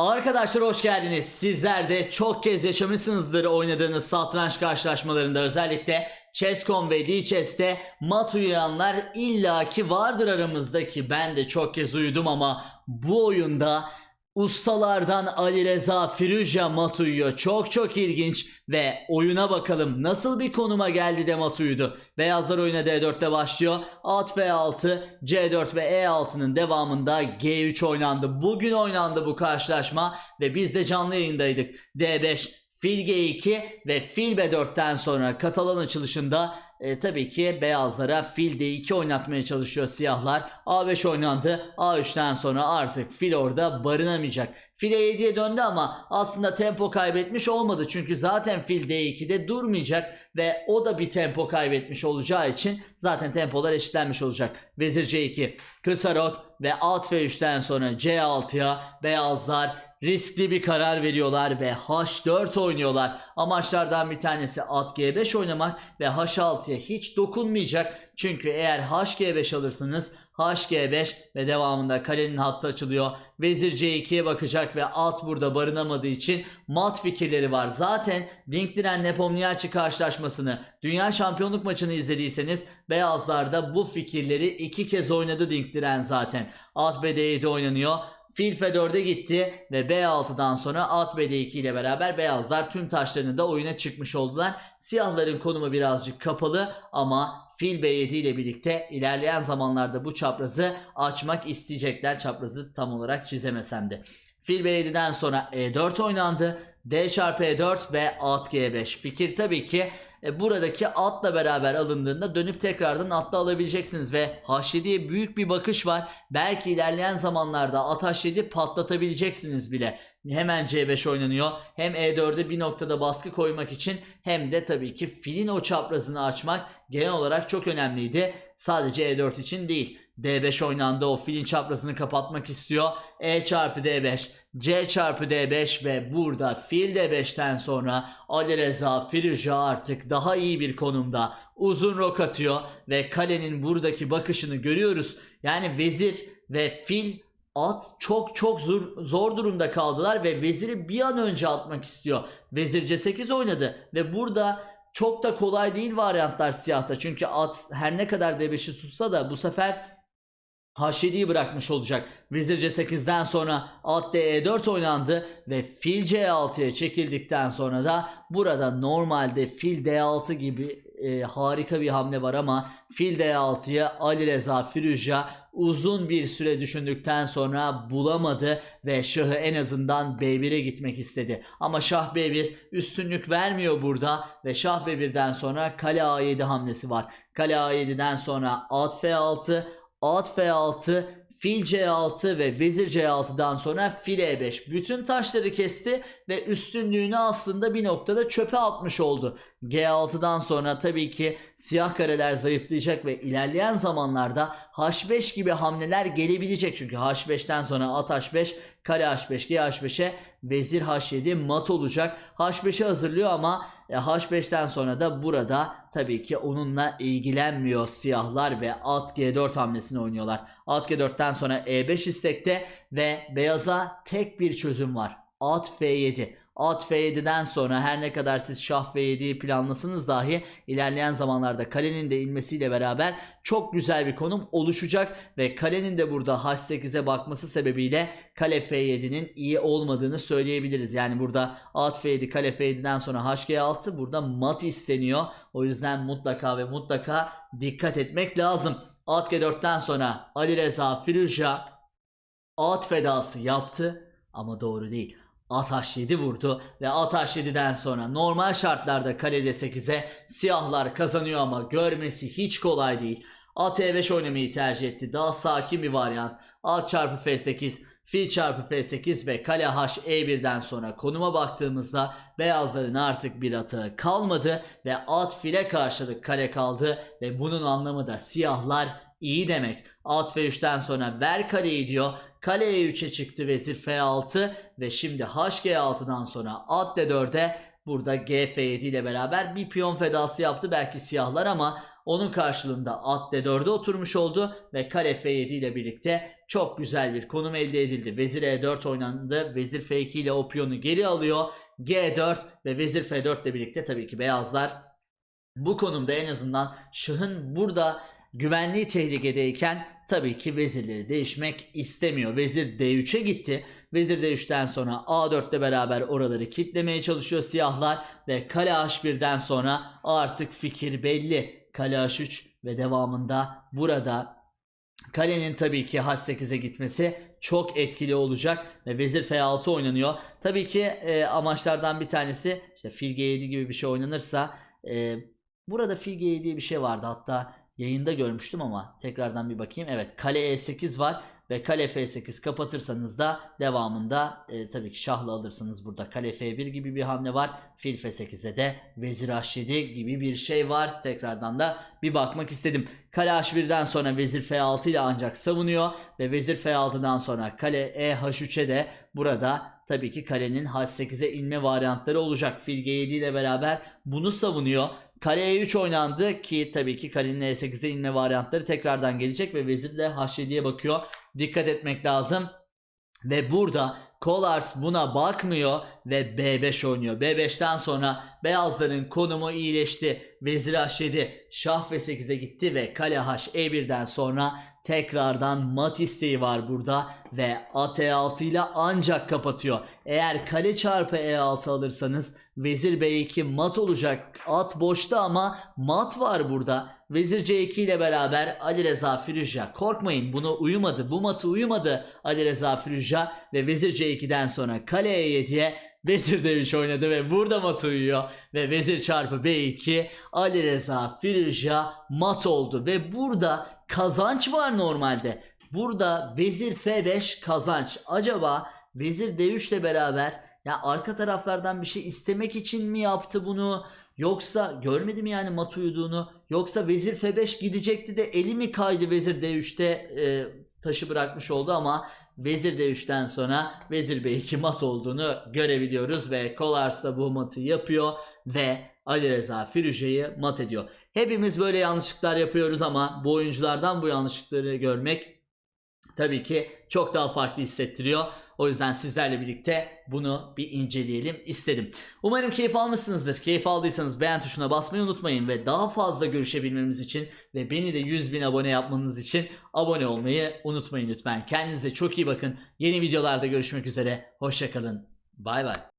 Arkadaşlar hoş geldiniz. Sizler de çok kez yaşamışsınızdır oynadığınız satranç karşılaşmalarında özellikle Chess.com ve DChess'te mat uyuyanlar illaki vardır aramızdaki. Ben de çok kez uyudum ama bu oyunda ustalardan Ali Reza Firuja mat uyuyor. Çok çok ilginç ve oyuna bakalım nasıl bir konuma geldi de mat uyudu. Beyazlar oyuna D4'te başlıyor. At B6, C4 ve E6'nın devamında G3 oynandı. Bugün oynandı bu karşılaşma ve biz de canlı yayındaydık. D5, Fil G2 ve Fil B4'ten sonra Katalan açılışında e, tabii ki beyazlara fil D2 oynatmaya çalışıyor siyahlar. A5 oynandı. A3'ten sonra artık fil orada barınamayacak. Fil E7'ye döndü ama aslında tempo kaybetmiş olmadı. Çünkü zaten fil D2'de durmayacak ve o da bir tempo kaybetmiş olacağı için zaten tempolar eşitlenmiş olacak. Vezir C2, kısa rok ve at F3'ten sonra C6'ya beyazlar riskli bir karar veriyorlar ve H4 oynuyorlar. Amaçlardan bir tanesi at G5 oynamak ve H6'ya hiç dokunmayacak. Çünkü eğer HG5 alırsanız HG5 ve devamında kalenin hattı açılıyor. Vezir C2'ye bakacak ve at burada barınamadığı için mat fikirleri var. Zaten Dinkliren Nepomniachtchi karşılaşmasını, Dünya Şampiyonluk maçını izlediyseniz beyazlarda bu fikirleri iki kez oynadı Dinkliren zaten. At B7 oynanıyor. Fil F4'e gitti ve B6'dan sonra at B2 ile beraber beyazlar tüm taşlarını da oyuna çıkmış oldular. Siyahların konumu birazcık kapalı ama Fil B7 ile birlikte ilerleyen zamanlarda bu çaprazı açmak isteyecekler. Çaprazı tam olarak çizemesem de. Fil B7'den sonra E4 oynandı. D çarpı E4 ve at G5. Fikir tabii ki e, buradaki atla beraber alındığında dönüp tekrardan atla alabileceksiniz ve H7'ye büyük bir bakış var. Belki ilerleyen zamanlarda at H7 patlatabileceksiniz bile. Hemen C5 oynanıyor. Hem E4'e bir noktada baskı koymak için hem de tabii ki filin o çaprazını açmak genel olarak çok önemliydi. Sadece E4 için değil. D5 oynandı o filin çaprazını kapatmak istiyor. E çarpı D5, C çarpı D5 ve burada fil D5'ten sonra Ali Reza Firuja artık daha iyi bir konumda. Uzun rok atıyor ve kalenin buradaki bakışını görüyoruz. Yani vezir ve fil at çok çok zor, zor durumda kaldılar ve veziri bir an önce atmak istiyor. Vezir C8 oynadı ve burada çok da kolay değil varyantlar siyahta. Çünkü at her ne kadar D5'i tutsa da bu sefer H7'yi bırakmış olacak. Vezir C8'den sonra at D4 oynandı ve fil C6'ya çekildikten sonra da burada normalde fil D6 gibi e, harika bir hamle var ama fil D6'ya Ali Reza Firuja uzun bir süre düşündükten sonra bulamadı ve şahı en azından B1'e gitmek istedi. Ama şah B1 üstünlük vermiyor burada ve şah B1'den sonra kale A7 hamlesi var. Kale A7'den sonra at F6 At F6, fil C6 ve vezir C6'dan sonra fil E5. Bütün taşları kesti ve üstünlüğünü aslında bir noktada çöpe atmış oldu. G6'dan sonra tabii ki siyah kareler zayıflayacak ve ilerleyen zamanlarda H5 gibi hamleler gelebilecek. Çünkü H5'ten sonra at H5, kale H5, G H5'e vezir H7 mat olacak. H5'i hazırlıyor ama H5'ten sonra da burada tabii ki onunla ilgilenmiyor siyahlar ve at G4 hamlesini oynuyorlar. At G4'ten sonra E5 istekte ve beyaza tek bir çözüm var. At F7. At F7'den sonra her ne kadar siz şah F7'yi planlasanız dahi ilerleyen zamanlarda kalenin de inmesiyle beraber çok güzel bir konum oluşacak ve kalenin de burada H8'e bakması sebebiyle kale F7'nin iyi olmadığını söyleyebiliriz. Yani burada at F7 kale F7'den sonra HG6 burada mat isteniyor. O yüzden mutlaka ve mutlaka dikkat etmek lazım. At G4'ten sonra Ali Reza Firuja at fedası yaptı ama doğru değil. At H7 vurdu ve At H7'den sonra normal şartlarda kalede 8'e siyahlar kazanıyor ama görmesi hiç kolay değil. At E5 oynamayı tercih etti. Daha sakin bir varyant. At çarpı F8, fil çarpı F8 ve kale H E1'den sonra konuma baktığımızda beyazların artık bir atağı kalmadı ve at file karşılık kale kaldı ve bunun anlamı da siyahlar iyi demek. At F3'ten sonra ver kaleyi diyor. Kale E3'e çıktı vezir F6 ve şimdi HG6'dan sonra at D4'e burada GF7 ile beraber bir piyon fedası yaptı belki siyahlar ama onun karşılığında at D4'e oturmuş oldu ve kale F7 ile birlikte çok güzel bir konum elde edildi. Vezir E4 oynandı. Vezir F2 ile o piyonu geri alıyor. G4 ve Vezir F4 ile birlikte tabii ki beyazlar bu konumda en azından şahın burada güvenliği tehlikedeyken tabii ki vezirleri değişmek istemiyor. Vezir D3'e gitti. Vezir D3'ten sonra A4 ile beraber oraları kitlemeye çalışıyor siyahlar ve kale H1'den sonra artık fikir belli. Kale H3 ve devamında burada kalenin tabii ki H8'e gitmesi çok etkili olacak ve vezir F6 oynanıyor. Tabii ki e, amaçlardan bir tanesi işte fil G7 gibi bir şey oynanırsa e, burada fil G7 diye bir şey vardı hatta yayında görmüştüm ama tekrardan bir bakayım. Evet kale E8 var ve kale F8 kapatırsanız da devamında e, tabii ki şahla alırsınız burada kale F1 gibi bir hamle var. Fil F8'e de vezir H7 gibi bir şey var. Tekrardan da bir bakmak istedim. Kale H1'den sonra vezir F6 ile ancak savunuyor ve vezir F6'dan sonra kale E H3'e de burada tabii ki kalenin H8'e inme varyantları olacak. Fil G7 ile beraber bunu savunuyor. Kale E3 oynandı ki tabii ki kalenin E8'e inme varyantları tekrardan gelecek ve vezir de H7'ye bakıyor. Dikkat etmek lazım. Ve burada Kolars buna bakmıyor ve B5 oynuyor. B5'ten sonra beyazların konumu iyileşti. Vezir H7, şah F8'e gitti ve kale H E1'den sonra tekrardan mat isteği var burada ve at E6 ile ancak kapatıyor. Eğer kale çarpı E6 alırsanız vezir B2 mat olacak. At boşta ama mat var burada. Vezir C2 ile beraber Ali Reza Firuja. Korkmayın bunu uyumadı. Bu matı uyumadı Ali Reza Firuja ve Vezir C2'den sonra kale E7'ye Vezir D3 oynadı ve burada mat uyuyor ve Vezir çarpı B2 Ali Reza Firuja mat oldu ve burada kazanç var normalde. Burada Vezir F5 kazanç. Acaba Vezir D3 ile beraber ya arka taraflardan bir şey istemek için mi yaptı bunu? Yoksa görmedim yani mat uyuduğunu. Yoksa vezir F5 gidecekti de eli mi kaydı vezir D3'te e, taşı bırakmış oldu ama vezir D3'ten sonra vezir B2 mat olduğunu görebiliyoruz ve Kolars da bu matı yapıyor ve Ali Reza Firuja'yı mat ediyor. Hepimiz böyle yanlışlıklar yapıyoruz ama bu oyunculardan bu yanlışlıkları görmek tabii ki çok daha farklı hissettiriyor. O yüzden sizlerle birlikte bunu bir inceleyelim istedim. Umarım keyif almışsınızdır. Keyif aldıysanız beğen tuşuna basmayı unutmayın ve daha fazla görüşebilmemiz için ve beni de 100 bin abone yapmanız için abone olmayı unutmayın lütfen. Kendinize çok iyi bakın. Yeni videolarda görüşmek üzere. Hoşçakalın. Bay bay.